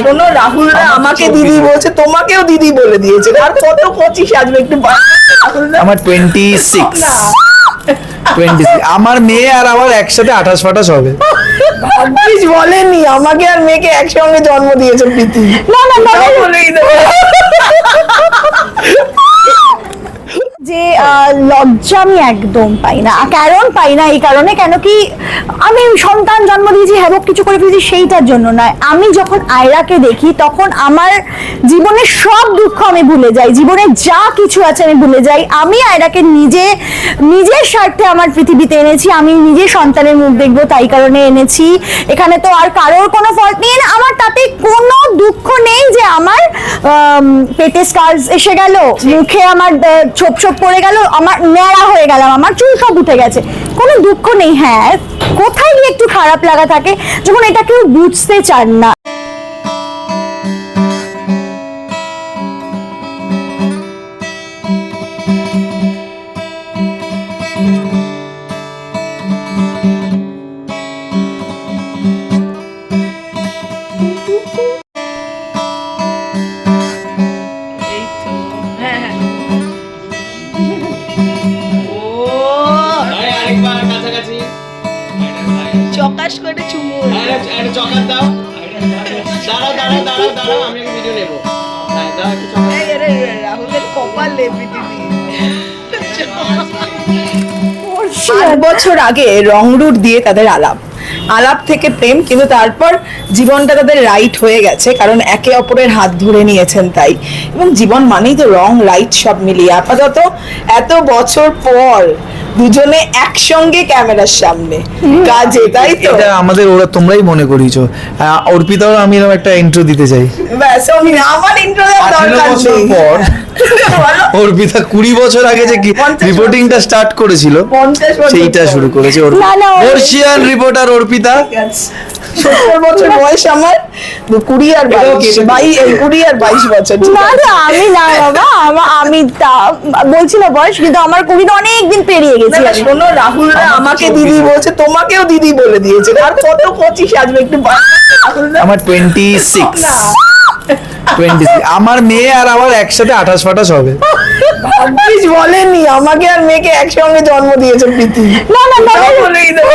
শোনো রাহুলরা আমাকে দিদি বলছে তোমাকেও দিদি বলে দিয়েছে। আর কত পঁচিশ আসবে একটু আমার টোয়েন্টি সিক্স টোয়েন্টি আমার মেয়ে আর আমার একসাথে আঠাশ ফাটাশ হবে। ভাগ্যিস বলেনি আমাকে আর মেয়েকে একসঙ্গে জন্ম দিয়েছে প্রীতি। না না না বলেই দেবো। যে লজ্জা আমি একদম পাই না। কারণ পাই না এই কারণে কেন কি আমি সন্তান জন্ম দিয়েছি হ্যাবক কিছু করে ফেলেছি সেইটার জন্য নয়। আমি যখন আয়রাকে দেখি তখন আমার জীবনের সব দুঃখ আমি ভুলে যাই। জীবনে যা কিছু আছে আমি ভুলে যাই। আমি আয়রাকে নিজে নিজের স্বার্থে আমার পৃথিবীতে এনেছি। আমি নিজে সন্তানের মুখ দেখব তাই কারণে এনেছি। এখানে তো আর কারোর কোনো ফল্ট নেই। আমার তাতে কোনো দুঃখ নেই যে আমার পেটে স্কার্স এসে গেল। মুখে আমার ছোপ ছোপ পড়ে গেল, আমার ন্যাড়া হয়ে গেলাম, আমার চুল সব উঠে গেছে। কোনো দুঃখ নেই হ্যাঁ। কোথায় গিয়ে একটু খারাপ লাগা থাকে, যখন এটা কেউ বুঝতে চান না। চকাশ করে চুমু। আরে আরে চকার দাও। দাঁড়াও দাঁড়াও দাঁড়াও দাঁড়াও আমি একটা ভিডিও নেব। হ্যাঁ রাহুলের কপালে বছর আগে রং রুট দিয়ে তাদের আলাপ। আলাপ থেকে প্রেম কিন্তু তারপর জীবনটা তাদের রাইট হয়ে গেছে কারণ একে অপরের হাত ধরে নিয়েছেন তাই। এবং জীবন মানেই তো রং লাইট সব মিলিয়ে। আপাতত এত বছর পর দুজনে একসঙ্গে ক্যামেরার সামনে। কাজে তাই তো? এটা আমাদের ওরা তোমরাই মনে করিয়েছো। আহ, অর্পিতাও আমি এরকম একটা ইন্ট্রো দিতে চাই। ব্যাস আমি আমার ইন্ট্রো দেওয়ার দরকার নেই। পর অর্পিতা কুড়ি বছর আগে যে রিপোর্টিংটা স্টার্ট করেছিল পঞ্চাশ বছর সেইটা শুরু করেছে না, না, ওর- রিপোর্টার অর্পিতা সত্তর বছর বয়স আমার। কুড়ি আর বাইশ। কুড়ি আর বাইশ বছর না না আমি না বাবা আমা- আমি তা- বলছি না বয়স কিন্তু আমার কবিতা অনেক দিন পেরিয়ে গেছি। শোনো রাহুলরা আমাকে দিদি বলছে তোমাকেও দিদি বলে দিয়েছে। আর কত কচি সাজবে একটু আমার টোয়েন্টি সিক্স টোয়েন্টি আমার মেয়ে আর আমার একসাথে আঠাশ ফাটাশ হবে। ভাগ্যিস বলেনি আমাকে আর মেয়েকে একসঙ্গে জন্ম দিয়েছে প্রীতি। না না না। বলেই দেবো।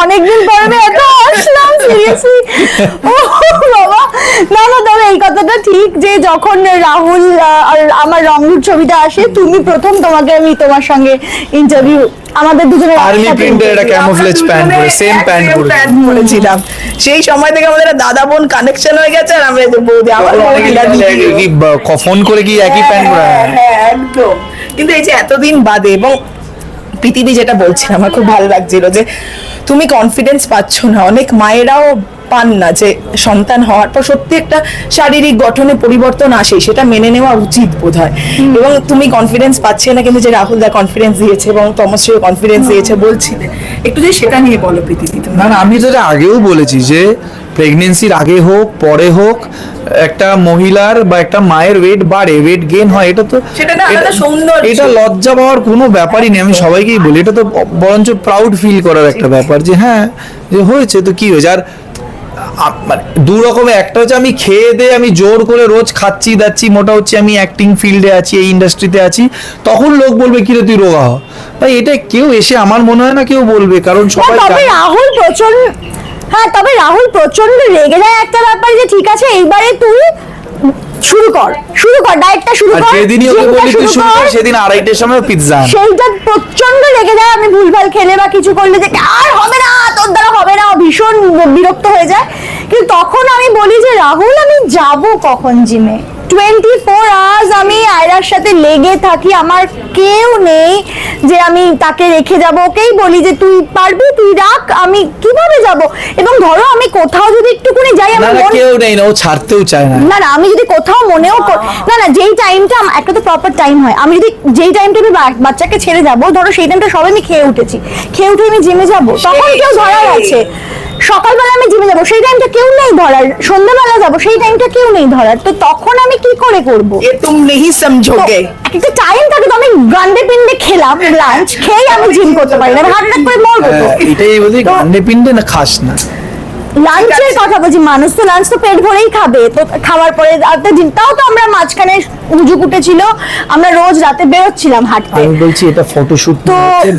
অনেকদিন পরে এত আসলাম সিরিয়াসলি ও বাবা না না তবে এই কথাটা ঠিক যে যখন রাহুল আর আমার রংরুট ছবিটা আসে তুমি প্রথম তোমাকে আমি তোমার সঙ্গে ইন্টারভিউ আমাদের দুজনের আর্মি প্রিন্টের একটা। ক্যামোফ্লেজ প্যান্ট পরে সেম প্যান্ট পরে। প্যান্ট পরেছিলাম। সেই সময় থেকে আমাদের দাদা বোন কানেকশন হয়ে গেছে আর আমরা এই যে বৌদি আমার ফোন করে কি একই প্যান্ট পরে? হ্যাঁ, হ্যাঁ, একদম। কিন্তু এই যে এতদিন বাদে এবং পৃথিবী যেটা বলছিল আমার খুব ভালো লাগছিল যে তুমি কনফিডেন্স পাচ্ছ না। অনেক মায়েরাও পান না যে সন্তান হওয়ার পর সত্যি একটা শারীরিক গঠনে পরিবর্তন আসে সেটা মেনে নেওয়া উচিত বোধ হয় এবং তুমি কনফিডেন্স পাচ্ছে না কিন্তু যে রাহুল দা কনফিডেন্স দিয়েছে এবং তমশ্রীও কনফিডেন্স দিয়েছে বলছিলে। একটু যে সেটা নিয়ে বলো তুমি। না না আমি তো এটা আগেও বলেছি যে প্রেগনেন্সির আগে হোক পরে হোক একটা মহিলার বা একটা মায়ের ওয়েট বাড়ে ওয়েট গেন হয় এটা তো সেটা না এটা- লজ্জা পাওয়ার কোনো ব্যাপারই নেই আমি সবাইকেই বলি এটা তো বরঞ্চ প্রাউড ফিল করার একটা ব্যাপার যে হ্যাঁ যে হয়েছে তো কি হয়েছে? আর মানে দু রকমের। একটা হচ্ছে আমি খেয়ে দিয়ে আমি জোর করে রোজ খাচ্ছি দাচ্ছি মোটা হচ্ছে আমি অ্যাক্টিং ফিল্ডে আছি এই ইন্ডাস্ট্রিতে আছি। তখন লোক বলবে কিরে তুই রোগা হ? ভাই এটা কেউ এসে আমার মনে হয় না কেউ বলবে কারণ সবাই তবে রাহুল প্রচণ্ড হ্যাঁ তবে রাহুল প্রচণ্ড রেগে যায় একটা ব্যাপার যে ঠিক আছে এইবারে তুই শুরু কর শুরু কর ডায়েটটা শুরু কর যেদিনই ওকে বলি তুই শুরু কর কর। সেদিন আড়াইটার সময় পিৎজা সেইটা প্রচণ্ড রেগে যায় আমি ভুলভাল খেলে বা কিছু করলে যে আর হবে না তোর দ্বারা হবে না ভীষণ বিরক্ত হয়ে যায়। কিন্তু তখন আমি বলি যে রাহুল আমি যাব কখন জিমে? টোয়েন্টি ফোর আওয়ার্স আমি আয়রার সাথে লেগে থাকি। আমার কেউ নেই যে আমি তাকে রেখে যাব। ওকেই বলি যে তুই পারবি? তুই রাখ আমি কীভাবে যাব? এবং ধরো আমি কোথাও যদি একটুকুনি যাই না কেউ নেই না ও ছাড়তেও চায় না। না না আমি যদি কোথাও মনেও কর- না না যেই টাইমটা একটা তো প্রপার টাইম হয়। আমি যদি যেই টাইমটা আমি বাচ্চাকে ছেড়ে যাব ধরো সেই টাইমটা সবাই আমি খেয়ে উঠেছি। খেয়ে উঠে আমি জিমে যাব। তখন কেউ ধরার আছে। সকালবেলা আমি জিমে যাব সেই টাইমটা কেউ নেই ধরার। সন্ধ্যাবেলা যাব সেই টাইমটা কেউ নেই ধরার। তো তখন আমি কি করে করব? এ তুম নেই সমঝোগে। একটা টাইম থাকে তো আমি গান্ডে পিন্ডে খেলাম লাঞ্চ খেয়ে আমি জিম করতে পারি না হাত হাত করে মরবো হ্যাঁ, এটাই বলি গান্ডে পিন্ডে না খাস না। লাঞ্চের কথা বলছি মানুষ তো লাঞ্চ তো পেট ভরেই খাবে। তো খাওয়ার পরে তাও তো আমরা মাঝখানে হুজুক উঠেছিল আমরা রোজ রাতে বেরোচ্ছিলাম হাঁটতে আমি বলছি এটা ফটোশুট তো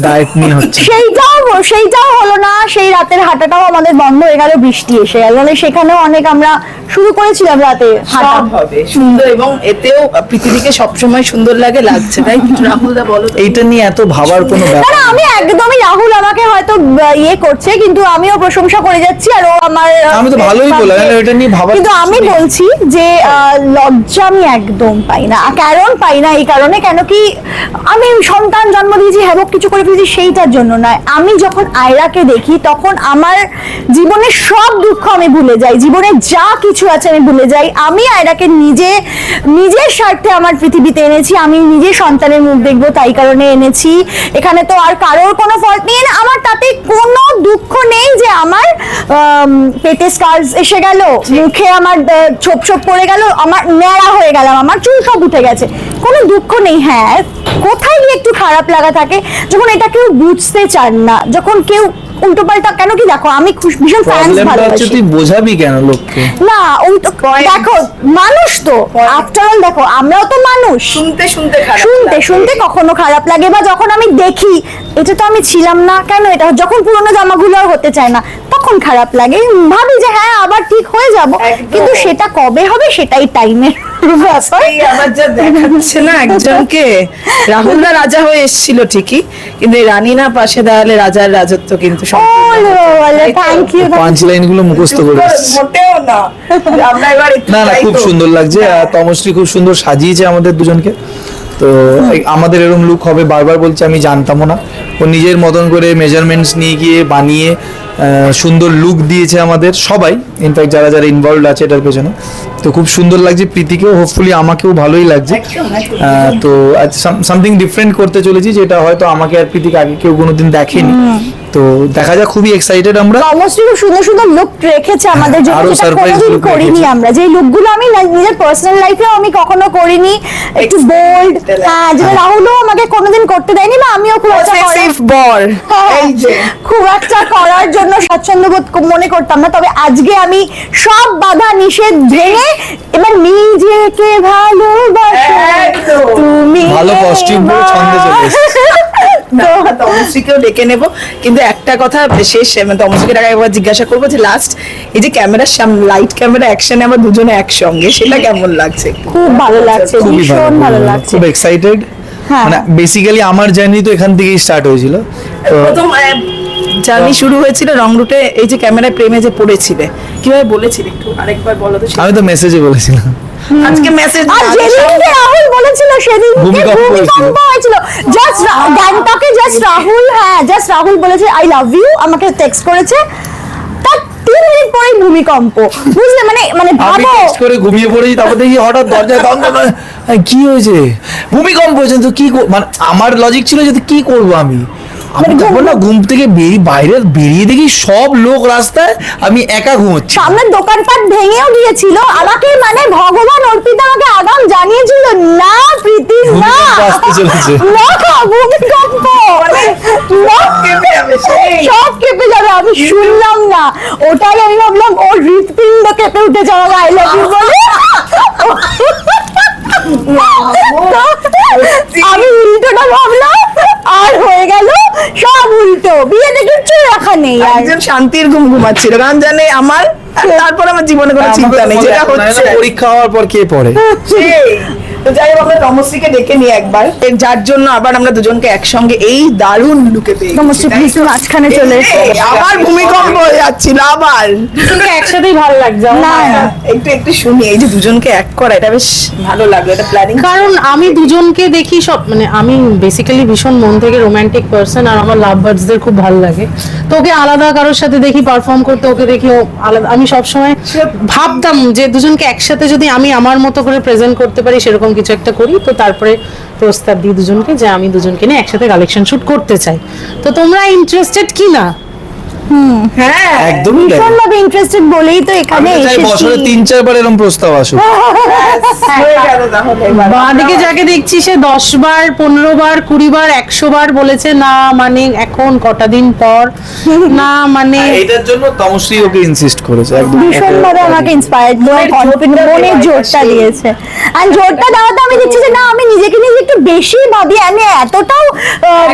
ডায়েট নিয়ে হচ্ছে। সেইটাও সেইটাও হলো না সেই রাতের হাঁটাটাও আমাদের বন্ধ হয়ে গেল বৃষ্টি এসে গেল। মানে সেখানেও অনেক আমরা শুরু করেছিলাম রাতে হাঁটা। হবে সুন্দর এবং এতেও পৃথিবীকে সবসময় সুন্দর লাগে লাগছে। তাই রাহুল দা বলো। এইটা নিয়ে এত ভাবার কোনো ব্যাপার না আমি একদমই রাহুল আমাকে হয়তো ইয়ে করছে কিন্তু আমিও প্রশংসা করে যাচ্ছি আর ও আমার আমি তো ভালোই বললাম, এটা নিয়ে ভাবার কিন্তু আমি বলছি যে আহ, লজ্জা আমি একদম পাই না। কারণ পাই না, এই কারণে কেন কি আমি সন্তান জন্ম দিয়েছি হ্যাবক কিছু করে ফেলেছি সেইটার জন্য নয়। আমি যখন আয়রাকে দেখি, তখন আমার জীবনের সব দুঃখ আমি ভুলে যাই। জীবনে যা কিছু আছে আমি ভুলে যাই। আমি আয়রাকে নিজে, নিজের স্বার্থে আমার পৃথিবীতে এনেছি। আমি নিজে সন্তানের মুখ দেখব, তাই কারণে এনেছি। এখানে তো আর কারোর কোনো ফল্ট নেই। আমার তাতে কোনো দুঃখ পেটে স্কার্স এসে গেল মুখে আমার ছোপ ছোপ পড়ে গেল আমার ন্যাড়া হয়ে গেলাম আমার চুল সব উঠে গেছে। কোনো দুঃখ নেই হ্যাঁ। কোথায় গিয়ে একটু খারাপ লাগা থাকে? যখন এটা কেউ বুঝতে চান না যখন কেউ উল্টো পাল্টা কেন কি দেখো আমি ভীষণ ফ্যান্স ভালোবাসি। তুই বোঝাবি কেন লোককে? না ওই তো দেখো মানুষ তো আফটার অল দেখো আমরাও তো মানুষ। শুনতে শুনতে খারাপ শুনতে শুনতে কখনো খারাপ লাগে বা যখন আমি দেখি এটা তো আমি ছিলাম না কেন এটা? যখন পুরোনো জামাগুলো আর হতে চায় না তখন খারাপ লাগে। ভাবি যে হ্যাঁ আবার ঠিক হয়ে যাব। কিন্তু সেটা কবে হবে? সেটাই টাইমের এই যা দেখাচ্ছে না একজনকে। রাহুলদা রাজা হয়ে এসেছিল ঠিকই কিন্তু এই রানী না পাশে দাঁড়ালে রাজার রাজত্ব কিন্তু পাঁচ লাইনগুলো মুখস্থ করে। মোটেও না। আমরা এবার না না খুব সুন্দর লাগছে আর তমশ্রী খুব সুন্দর সাজিয়েছে আমাদের দুজনকে। তো আমাদের এরকম লুক হবে বারবার বলছে আমি জানতামও না। ও নিজের মতন করে মেজারমেন্টস নিয়ে গিয়ে বানিয়ে সুন্দর লুক দিয়েছে আমাদের সবাই। ইনফ্যাক্ট যারা যারা ইনভলভ আছে এটার পেছনে। তো খুব সুন্দর লাগছে প্রীতিকেও হোপফুলি আমাকেও ভালোই লাগছে। তো আজ সামথিং ডিফারেন্ট করতে চলেছি যেটা হয়তো আমাকে আর প্রীতিকে আগে কেউ কোনোদিন দেখেনি। তো দেখা যাক খুবই এক্সাইটেড আমরা। অবশ্যই খুব সুন্দর সুন্দর লুক রেখেছে আমাদের জন্য আরও যেটা surprise করিনি। আমরা। যে লুকগুলো আমি নিজের পার্সোনাল লাইফেও আমি কখনো করিনি। একটু বোল্ড হ্যাঁ যেটা রাহুলও আমাকে কোনোদিন করতে দেয়নি বা আমিও খুব একটা বর। হ্যাঁ, এই যে। খুব একটা করার জন্য স্বচ্ছন্দ বোধ মনে করতাম না তবে আজকে আমি সব বাধা নিষেধ ভেঙে এবার নিজেকে ভালোবাসো। তুমি ভালো costume পরে ছন্দে চলে তমশ্রীকেও ডেকে নেব। কিন্তু একটা কথা শেষ তমশ্রীকে টাকা একবার জিজ্ঞাসা করব যে লাস্ট এই যে ক্যামেরার সামনে লাইট ক্যামেরা অ্যাকশনে আমরা দুজনে একসঙ্গে সেটা কেমন লাগছে? খুব ভালো লাগছে ভীষণ ভালো লাগছে। খুব এক্সাইটেড হ্যাঁ। মানে বেসিক্যালি আমার জার্নি তো এখান থেকেই স্টার্ট হয়েছিল। প্রথম জার্নি শুরু হয়েছিল রং রুটে এই যে ক্যামেরায় প্রেমে যে পড়েছিলে। কীভাবে বলেছিলে একটু আরেকবার বলো তো সেটা। আমি তো মেসেজে বলেছিলাম। আজকে মেসেজ আর যেদিনকে রাহুল বলেছিল সেদিন ভূমিকম্প হয়েছিল। জাস্ট গ্যাংটকে জাস্ট রাহুল হ্যাঁ জাস্ট রাহুল বলেছে আই লাভ ইউ আমাকে টেক্সট করেছে। তার তিন মিনিট পরেই ভূমিকম্প। বুঝলে? মানে মানে ভাবো। টেক্সট করে ঘুমিয়ে পড়েছি তারপর দেখি হঠাৎ দরজায় দম দম দম। কি হয়েছে? ভূমিকম্প হয়েছে তো কি মানে আমার লজিক ছিল যে কি করব আমি? আমি মানে তখন না ঘুম থেকে বেরিয়ে বাইরে বেরিয়ে দেখি সব লোক রাস্তায় আমি একা ঘুমোচ্ছি সামনের দোকানপাট ভেঙেও গিয়েছিল আমাকে মানে ভগবান অর্পিতা আমাকে আগাম জানিয়েছিল না প্রীতি না আসতে চলেছে। না ভূমিকম্প মানে। সব কেঁপে যাবে আমি শুনলাম না ওটাই আমি ভাবলাম ও হৃৎপিণ্ড কেঁপে উঠে যাওয়া আই লাভ ইউ বলে আমি উল্টোটা ভাবলাম আর হয়ে গেল সব উল্টো বিয়েতে কিচ্ছু রাখা নেই আর। একজন শান্তির ঘুম ঘুমাচ্ছিল। কারণ জানে আমার তারপর আমার জীবনে কোনো চিন্তা নেই যেটা হচ্ছে। পরীক্ষা হওয়ার পর কে পড়ে। তো যাই হোক আমরা তমশ্রীকে ডেকে নিই একবার। যার জন্য আবার আমরা দুজনকে একসঙ্গে এই দারুণ লুকে পেয়ে তমশ্রী, মাঝখানে চলে এসো। আবার ভূমিকম্প হয়ে যাচ্ছিল আবার। একসাথেই ভালো লাগছে না একটু একটু শুনি। এই যে দুজনকে এক করা এটা বেশ ভালো লাগল এটা প্ল্যানিং কারণ আমি দুজনকে দেখি সব মানে আমি বেসিক্যালি ভীষণ মন থেকে রোমান্টিক পার্সন আর আমার লাভ বার্ডসদের খুব ভালো লাগে। তো ওকে আলাদা কারোর সাথে দেখি পারফর্ম করতে ওকে দেখি ও আলাদা আমি সবসময় ভাবতাম যে দুজনকে একসাথে যদি আমি আমার মতো করে প্রেজেন্ট করতে পারি সেরকম কিছু একটা করি, তো তারপরে প্রস্তাব দিই দুজনকে যে আমি দুজনকে নিয়ে একসাথে কালেকশন শ্যুট করতে চাই। তো তোমরা ইন্টারেস্টেড কি না হ্যাঁ। একদমই তাই। ইন্টারেস্টেড বলেই তো এখানে আমি এসেছি। বছরে তিন চারবার এরকম প্রস্তাব আসুক। হয়ে এবার। বাঁদিকে যাকে দেখছি সে দশ বার পনেরো বার কুড়ি বার একশো বার বলেছে না মানে এখন কটা দিন পর না মানে হ্যাঁ, এটার জন্য তমশ্রী ওকে ইনসিস্ট করেছে একদম। ভীষণ ভাবে আমাকে ইন্সপায়ার্ড কনফিডেন্ট মনের জোরটা দিয়েছে। আর জোরটা দেওয়াতে আমি দেখছি যে না আমি নিজেকে নিজে একটু বেশি ভাবি আমি এতটাও আহ,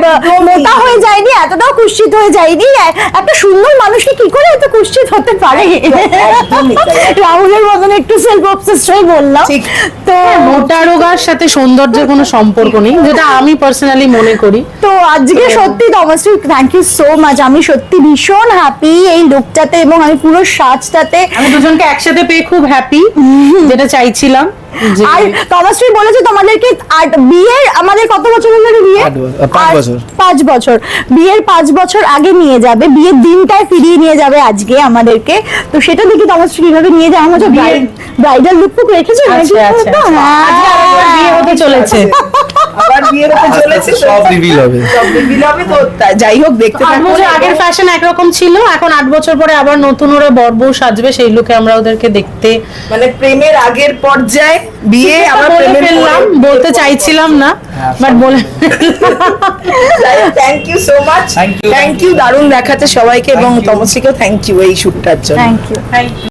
মোটা হয়ে যাইনি এতটাও কুশ্চিত হয়ে যাইনি এ- একটা সুন্দর মানুষকে কি করে এত কুশ্চিত হতে পারে? রাহুলের মতন একটু সেলফ অবসেসড হয়ে বললাম তো মোটা রোগার সাথে সৌন্দর্যের কোনো সম্পর্ক নেই যেটা আমি পার্সোনালি মনে করি। তো আজকে সত্যি Tamashree thank you so much আমি সত্যি ভীষণ হ্যাপি এই লুকটাতে এবং আমি পুরো সাজটাতে আমি দুজনকে একসাথে পেয়ে খুব হ্যাপি যেটা চাইছিলাম। আর তমাশ্রী বলেছে তোমাদেরকে আট বিয়ের আমাদের কত বছর হলো বিয়ে পাঁচ বছর। পাঁচ বছর বিয়ের পাঁচ বছর আগে নিয়ে যাবে বিয়ের দিনটায় ফিরিয়ে নিয়ে যাবে আজকে আমাদেরকে তো সেটা দেখি তমাশ্রী কীভাবে নিয়ে আমার ব্রাইডাল লুক টুক রেখেছো? আচ্ছা, আচ্ছা? আচ্ছা। হ্যাঁ। বিয়ে হতে চলেছে আবার বিয়ের হতে চলেছে সব রিভিল হবে সব reveal হবে তো যাই হোক দেখতে আগের ফ্যাশন একরকম ছিল এখন আট বছর পরে আবার নতুন ওরা বর বউ সাজবে সেই লুকে আমরা ওদেরকে দেখতে মানে প্রেমের আগের পর্যায়ে বিয়ে আবার পেমেন্ট করলাম বলতে চাইছিলাম না বাট বলে thank you so much Thank you. Thank you দারুণ দেখাতে সবাইকে এবং. তমশ্রীকেও থ্যাংক ইউ এই শুটটার জন্য থ্যাংক ইউ থ্যাংক you.